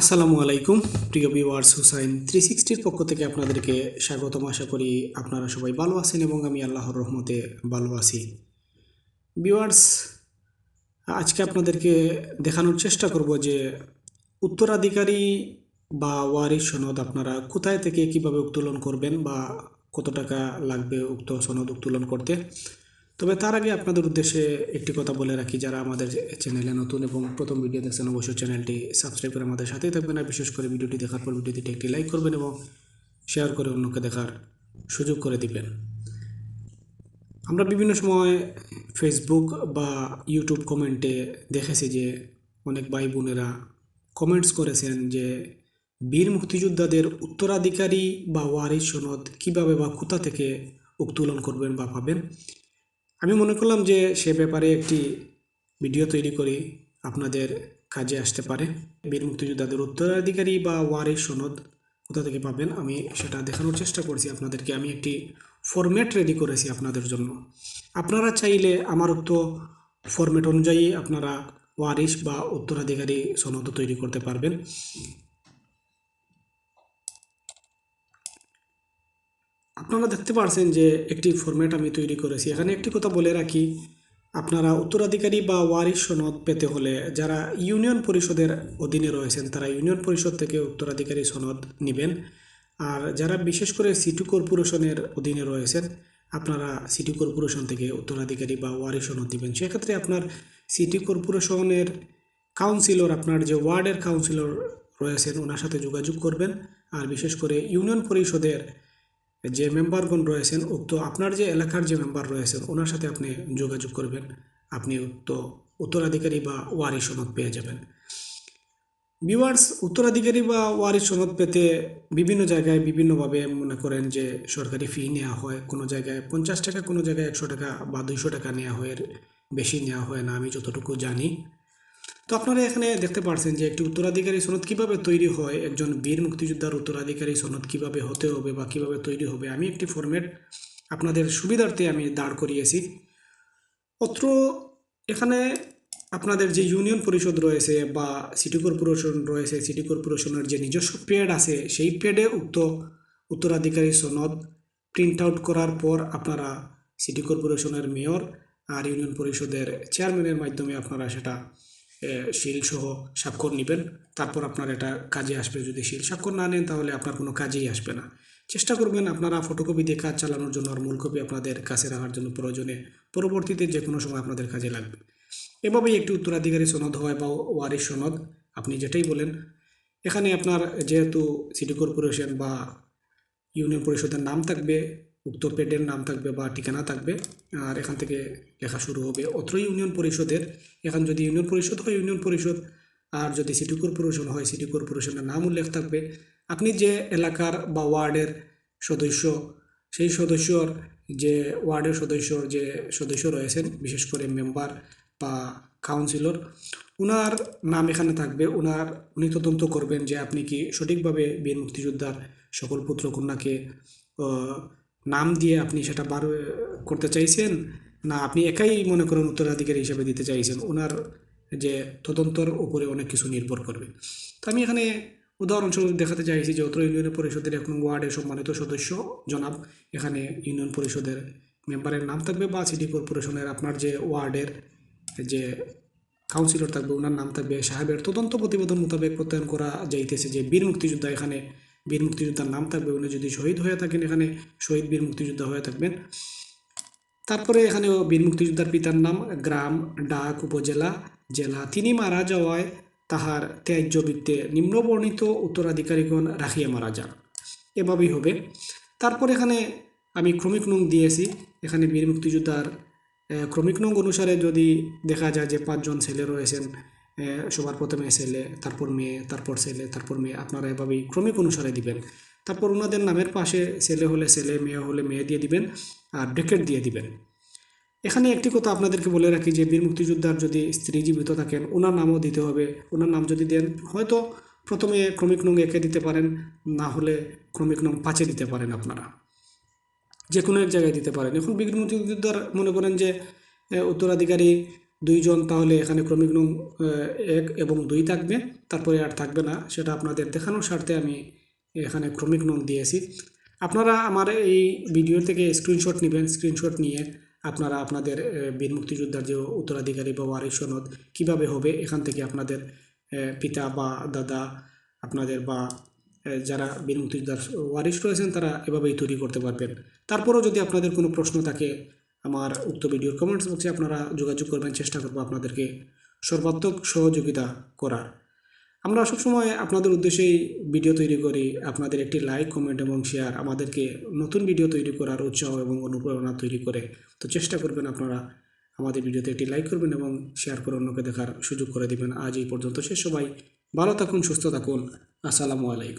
আসসালামু আলাইকুম, প্রিয় ভিউয়ার্স হুসাইন থ্রি সিক্সটির পক্ষ থেকে আপনাদেরকে স্বাগতম। আশা করি আপনারা সবাই ভালো আছেন এবং আমি আল্লাহর রহমতে ভালো আছি। ভিউয়ার্স আজকে আপনাদেরকে দেখানোর চেষ্টা করব যে উত্তরাধিকারী বা ওয়ারিশ সনদ আপনারা কোথায় থেকে কীভাবে উত্তোলন করবেন বা কত টাকা লাগবে উক্ত সনদ উত্তোলন করতে। তবে তার আগে আপনাদের উদ্দেশ্যে একটি কথা বলে রাখি, যারা আমাদের চ্যানেলে নতুন এবং প্রথম ভিডিও দেখছেন, অবশ্যই চ্যানেলটি সাবস্ক্রাইব করে আমাদের সাথেই থাকবেন আর বিশেষ করে ভিডিওটি দেখার পর ভিডিওটিতে একটি লাইক করবেন এবং শেয়ার করে অন্যকে দেখার সুযোগ করে দিবেন। আমরা বিভিন্ন সময় ফেসবুক বা ইউটিউব কমেন্টে দেখেছি যে অনেক ভাই বোনেরা কমেন্টস করেছেন যে বীর মুক্তিযোদ্ধাদের উত্তরাধিকারী বা ওয়ারিশ সনদ কীভাবে বা কোথা থেকে উত্তোলন করবেন বা পাবেন? আমি মনে করলাম যে সে ব্যাপারে একটি ভিডিও তৈরি করি আপনাদের কাজে আসতে পারে। বীর মুক্তিযোদ্ধাদের উত্তরাধিকারী বা ওয়ারিশ সনদ কোথা থেকে পাবেন আমি সেটা দেখানোর চেষ্টা করছি আপনাদেরকে। আমি একটি ফরম্যাট রেডি করেছি আপনাদের জন্য। আপনারা চাইলে আমার উক্ত ফরম্যাট অনুযায়ী আপনারা ওয়ারিশ বা উত্তরাধিকারী সনদ তৈরি করতে পারবেন। আপনারা দেখতে পারছেন যে একটি ফরম্যাট আমি তৈরি করেছি। এখানে একটি কথা বলে রাখি, আপনারা উত্তরাধিকারী বা ওয়ারিশ সনদ পেতে হলে যারা ইউনিয়ন পরিষদের অধীনে রয়েছেন, তারা ইউনিয়ন পরিষদ থেকে উত্তরাধিকারী সনদ নেবেন। আর যারা বিশেষ করে সিটি কর্পোরেশনের অধীনে রয়েছেন, আপনারা সিটি কর্পোরেশন থেকে উত্তরাধিকারী বা ওয়ারিশ সনদ দিবেন সেক্ষেত্রে আপনার সিটি কর্পোরেশনের কাউন্সিলর, আপনার যে ওয়ার্ডের কাউন্সিলর রয়েছেন, ওনার সাথে যোগাযোগ করবেন। আর বিশেষ করে ইউনিয়ন পরিষদের যে মেম্বারগণ রয়েছেন, উক্ত আপনার যে এলাকার যে মেম্বার রয়েছেন, ওনার সাথে আপনি যোগাযোগ করবেন। আপনি উক্ত উত্তরাধিকারী বা ওয়ারি সনদ পেয়ে যাবেন। ভিউয়ার্স উত্তরাধিকারী বা ওয়ারিশ সনদ পেতে বিভিন্ন জায়গায় বিভিন্নভাবে মনে করেন যে সরকারি ফি নেওয়া হয়। কোনো জায়গায় পঞ্চাশ টাকা, কোনো জায়গায় একশো টাকা বা দুইশো টাকা নেওয়া হয়। বেশি নেওয়া হয় না, আমি যতটুকু জানি। তো আপনারা এখানে দেখতে পাচ্ছেন যে একটি উত্তরাধিকারী সনদ কীভাবে তৈরি হয়? একজন বীর মুক্তিযোদ্ধার উত্তরাধিকারী সনদ কীভাবে হতে হবে বা কীভাবে তৈরি হবে? আমি একটি ফরম্যাট আপনাদের সুবিধার্থে আমি দাঁড় করিয়েছি। অত্র এখানে আপনাদের যে ইউনিয়ন পরিষদ রয়েছে বা সিটি কর্পোরেশন রয়েছে, সিটি কর্পোরেশনের যে নিজস্ব পেড আছে, সেই পেডে উক্ত উত্তরাধিকারী সনদ প্রিন্ট আউট করার পর আপনারা সিটি কর্পোরেশনের মেয়র আর ইউনিয়ন পরিষদের চেয়ারম্যানের মাধ্যমে আপনারা সেটা শিল সহ স্বাক্ষর নেবেন। তারপর আপনার এটা কাজে আসবে। যদি শিল স্বাক্ষর না নেন, তাহলে আপনার কোনো কাজেই আসবে না। চেষ্টা করবেন আপনারা ফটোকপি দিয়ে কাজ চালানোর জন্য, আর মূল কপি আপনাদের কাছে রাখার জন্য প্রয়োজনে পরবর্তীতে যে কোনো সময় আপনাদের কাজে লাগবে। এভাবেই একটি উত্তরাধিকারী সনদ হয় বা ওয়ারিশ সনদ, আপনি যেটাই বলেন। এখানে আপনার যেহেতু সিটি কর্পোরেশন বা ইউনিয়ন পরিষদের নাম থাকবে উক্ত পেডের নাম থাকবে বা ঠিকানা থাকবে, আর এখান থেকে লেখা শুরু হবে। অত্র ইউনিয়ন পরিষদের, এখান যদি ইউনিয়ন পরিষদ হয়, ইউনিয়ন পরিষদ, আর যদি সিটি কর্পোরেশন হয়, সিটি কর্পোরেশনের নাম উল্লেখ থাকবে। আপনি যে এলাকার বা ওয়ার্ডের সদস্য, সেই সদস্যর যে, ওয়ার্ডের সদস্যর যে সদস্য রয়েছেন, বিশেষ করে মেম্বার বা কাউন্সিলর ওনার নাম এখানে থাকবে। ওনার উনি তদন্ত করবেন যে আপনি কি সঠিকভাবে বীর মুক্তিযোদ্ধার সকল পুত্র কন্যাকে নাম দিয়ে আপনি সেটা বার করতে চাইছেন, না আপনি একাই মনে করেন উত্তরাধিকারী হিসেবে দিতে চাইছেন, ওনার যে তদন্তর উপরে অনেক কিছু নির্ভর করবে। তো আমি এখানে উদাহরণস্বরূপ দেখাতে চাইছি যে অত্র ইউনিয়ন পরিষদের এখন ওয়ার্ডের সম্মানিত সদস্য, জনাব। এখানে ইউনিয়ন পরিষদের মেম্বারের নাম থাকবে বা সিটি কর্পোরেশনের আপনার যে ওয়ার্ডের যে কাউন্সিলর থাকবে, ওনার নাম থাকবে, সাহেবের তদন্ত প্রতিবেদন মোতাবেক প্রত্যয়ন করা যাইতেছে যে বীর মুক্তিযোদ্ধা এখানে বীর মুক্তিযোদ্ধার নাম থাকবে। উনি যদি শহীদ হয়ে থাকেন এখানে, শহীদ বীর মুক্তিযোদ্ধা হয়ে থাকবেন। তারপরে এখানে বীর মুক্তিযোদ্ধার পিতার নাম গ্রাম ডাক উপজেলা জেলা। তিনি মারা যাওয়ায় তাহার ত্যায্য বৃত্তে নিম্নবর্ণিত উত্তরাধিকারীগণ রাখিয়া মারা যান। এভাবেই হবে। তারপর এখানে আমি ক্রমিক নং দিয়েছি। এখানে বীর মুক্তিযোদ্ধার ক্রমিক নং অনুসারে যদি দেখা যায় যে পাঁচজন ছেলে রয়েছেন সবার প্রথমে ছেলে তারপর মেয়ে, তারপর ছেলে, তারপর মেয়ে, আপনারা এভাবেই ক্রমিক অনুসারে দিবেন। তারপর ওনাদের নামের পাশে ছেলে হলে ছেলে, মেয়ে হলে মেয়ে দিয়ে দিবেন আর ব্রেকেট দিয়ে দিবেন। এখানে একটি কথা আপনাদেরকে বলে রাখি, যে বীর মুক্তিযোদ্ধার যদি স্ত্রী জীবিত থাকেন ওনার নামও দিতে হবে। ওনার নাম যদি দেন, হয়তো প্রথমে ক্রমিক নং একে দিতে পারেন, না হলে ক্রমিক নং পাঁচে দিতে পারেন আপনারা। যে কোনো এক জায়গায় দিতে পারেন। এখন বীর মুক্তিযোদ্ধার মনে করেন যে উত্তরাধিকারী দুইজন তাহলে এখানে ক্রমিক নং এক এবং দুই থাকবে। তারপরে আর থাকবে না, সেটা আপনাদের দেখানোর স্বার্থে আমি এখানে ক্রমিক নং দিয়েছি। আপনারা আমার এই ভিডিও থেকে স্ক্রিনশট নেবেন স্ক্রিনশট নিয়ে আপনারা আপনাদের বীর মুক্তিযোদ্ধার যে উত্তরাধিকারী বা ওয়ারিশ সনদ কীভাবে হবে, এখান থেকে আপনাদের পিতা বা দাদা আপনাদের বা যারা বীর মুক্তিযোদ্ধার ওয়ারিশ রয়েছেন তারা এভাবেই তৈরি করতে পারবেন। তারপরেও যদি আপনাদের কোনো প্রশ্ন থাকে আমার উক্ত ভিডিওর কমেন্টস বক্সে আপনারা যোগাযোগ করবেন, চেষ্টা করব আপনাদেরকে সর্বাত্মক সহযোগিতা করার। আমরা সবসময় আপনাদের উদ্দেশ্যেই ভিডিও তৈরি করি, আপনাদের একটি লাইক কমেন্ট এবং শেয়ার আমাদেরকে নতুন ভিডিও তৈরি করার উৎসাহ এবং অনুপ্রেরণা তৈরি করে। তো চেষ্টা করবেন আপনারা আমাদের ভিডিওতে একটি লাইক করবেন এবং শেয়ার করে অন্যকে দেখার সুযোগ করে দিবেন। আজ এই পর্যন্ত শেষ সবাই, ভালো থাকুন, সুস্থ থাকুন। আসসালামু আলাইকুম।